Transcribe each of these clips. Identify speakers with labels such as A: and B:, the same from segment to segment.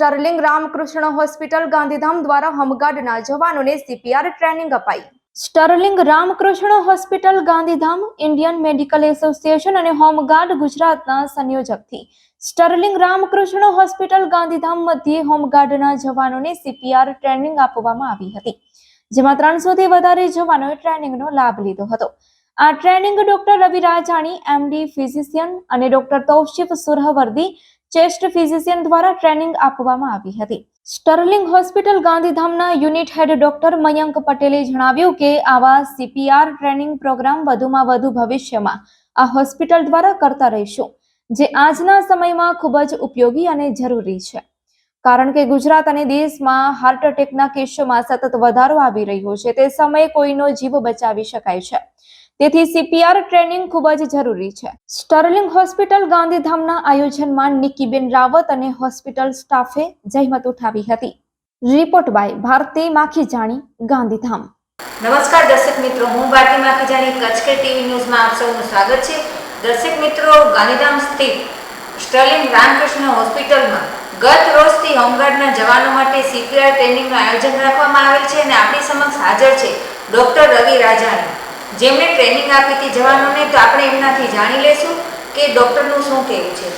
A: Sterling Ramakrishna hospital Gandhidham દ્વારા હોમગાર્ડના જવાનોને સીપીઆર ટ્રેનિંગ અપાઈ. Sterling Ramakrishna hospital Gandhidham, Indian medical association અને હોમગાર્ડ ગુજરાતના સંયોજકથી સ્ટર્લિંગ રામકૃષ્ણ હોસ્પિટલ ગાંધીધામ મધ્યે હોમગાર્ડના જવાનોને સીપીઆર ટ્રેનિંગ આપવામાં આવી હતી, જેમાં ત્રણસોથી વધારે જવાનોએ ટ્રેનિંગનો લાભ લીધો હતો. આ training doctor Ravi Rajani, MD physician અને doctor Taushif Suhrawardy chest physician દ્વારા ટ્રેનિંગ આપવામાં આવી હતી. સ્ટર્લિંગ હોસ્પિટલ ગાંધીધામના યુનિટ હેડ ડોક્ટર મયંક પટેલે જણાવ્યું કે આવા સીપીઆર ટ્રેનિંગ પ્રોગ્રામ વધુમાં વધુ ભવિષ્યમાં આ હોસ્પિટલ દ્વારા કરતા રહીશું, જે આજના સમયમાં ખૂબ જ ઉપયોગી અને જરૂરી છે. કારણ કે ગુજરાત અને દેશમાં હાર્ટ એટેકના કેસોમાં સતત વધારો આવી રહ્યો છે, તે સમયે કોઈનો જીવ બચાવી શકાય છે. તેથી સીપીઆર ટ્રેનિંગ ખૂબ જ જરૂરી છે. સ્ટર્લિંગ હોસ્પિટલ ગાંધીધામના આયોજનમાં નિકીબેન રાવત અને હોસ્પિટલ સ્ટાફે જહેમત ઉઠાવી હતી. Report by Bharti Makhijani Gandhidham.
B: નમસ્કાર દર્શક મિત્રો, હું ભારતી માખીજાની કચ્છ કે ટીવી ન્યૂઝમાં આપ સૌનું સ્વાગત છે. દર્શક મિત્રો, ગાંધીધામ સ્થિત સ્ટર્લિંગ રામકૃષ્ણ હોસ્પિટલમાં ગત રોજથી હોમગાર્ડના જવાનો માટે સીપીઆર ટ્રેનિંગનું આયોજન રાખવામાં આવેલ છે અને આપણી સમક્ષ હાજર છે ડૉક્ટર રવિ રાજાણી. જેમણે ટ્રેનિંગ આપી હતી જવાનોને તો આપણે એમનાથી જાણી લેશું કે ડૉક્ટરનું શું કહેવું છે.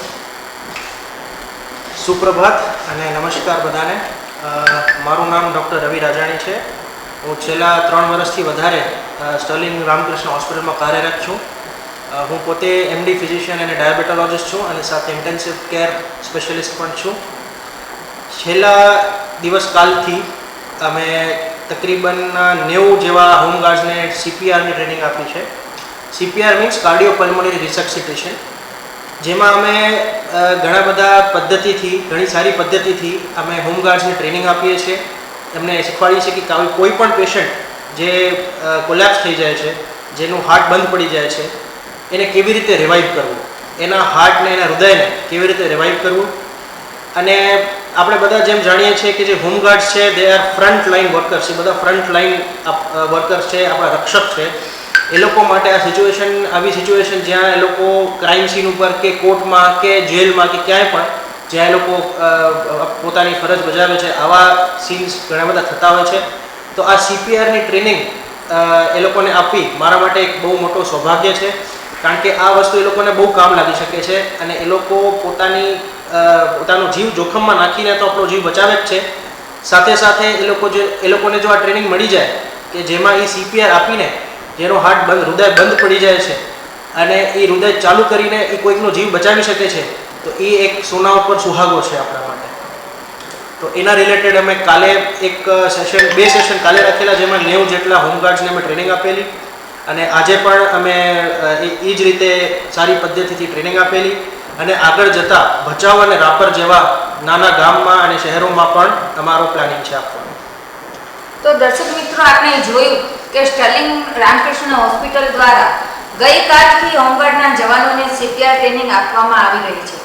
C: સુપ્રભાત અને નમસ્કાર બધાને. મારું નામ ડૉક્ટર રવિ રાજાણી છે. હું છેલ્લા ત્રણ વર્ષથી વધારે સ્ટર્લિંગ રામકૃષ્ણ હોસ્પિટલમાં કાર્યરત છું. હું પોતે એમડી ફિઝિશિયન અને ડાયાબેટોલોજિસ્ટ છું અને સાથે ઇન્ટેન્સિવ કેર સ્પેશિયલિસ્ટ પણ છું. છેલ્લા દિવસ કાલથી અમે તકરીબન નેવું જેવા હોમગાર્ડ્સને સીપીઆરની ટ્રેનિંગ આપી છે. CPR means cardio pulmonary resuscitation જેમાં અમે ઘણા બધા પદ્ધતિથી, ઘણી સારી પદ્ધતિથી અમે હોમગાર્ડ્સને ટ્રેનિંગ આપીએ છીએ. એમને શીખવાડીએ છીએ કે કોઈ પણ પેશન્ટ જે કોલેપ્સ થઈ જાય છે, જેનું હાર્ટ બંધ પડી જાય છે, એને કેવી રીતે રિવાઈવ કરવું? એના હાર્ટને એના હૃદયને કેવી રીતે રિવાઇવ કરવું? અને આપણે બધા જેમ જાણીએ છીએ કે જે હોમગાર્ડ્સ છે they are front line workers છે બધા ફ્રન્ટ લાઇન વર્કર્સ છે, આપણા રક્ષક છે. એ લોકો માટે આ સિચ્યુએશન આવી સિચ્યુએશન જ્યાં એ લોકો ક્રાઇમ સીન ઉપર કે કોર્ટમાં કે જેલમાં કે ક્યાંય પણ, જ્યાં એ લોકો પોતાની ફરજ બજાવે છે, આવા સીન્સ ઘણા બધા થતા હોય છે. તો આ સીપીઆરની ટ્રેનિંગ એ લોકોને આપવી મારા માટે એક બહુ મોટો સૌભાગ્ય છે. કારણ કે આ વસ્તુ એ લોકોને બહુ કામ લાગી શકે છે અને એ લોકો પોતાની પોતાનો જીવ જોખમમાં નાખીને તો આપણો જીવ બચાવે જ છે. સાથે સાથે એ લોકો જે, એ લોકોને જો આ ટ્રેનિંગ મળી જાય કે જેમાં એ સીપીઆર આપીને જેનો હાર્ટ બંધ, હૃદય બંધ પડી જાય છે અને એ હૃદય ચાલુ કરીને એ કોઈકનો જીવ બચાવી શકે છે, તો એ એક સોના ઉપર સુહાગો છે આપણા માટે. તો એના રિલેટેડ અમે કાલે એક સેશન બે સેશન કાલે રાખેલા જેમાં નેવું જેટલા હોમગાર્ડ્સને અમે ટ્રેનિંગ આપેલી. અને આજે પણ અમે એ જ રીતે સારી પદ્ધતિથી ટ્રેનિંગ આપેલી. અને આગળ જતાં ભચાઉ અને રાપર જેવા નાના ગામમાં અને શહેરોમાં પણ અમારો પ્લાનિંગ છે આપવાનો.
B: તો દર્શક મિત્રો, આપણે જોયું કે સ્ટર્લિંગ રામકૃષ્ણ હોસ્પિટલ દ્વારા ગઈકાલથી હોમગાર્ડના જવાનોને સીપીઆર ટ્રેનિંગ આપવામાં આવી રહી છે.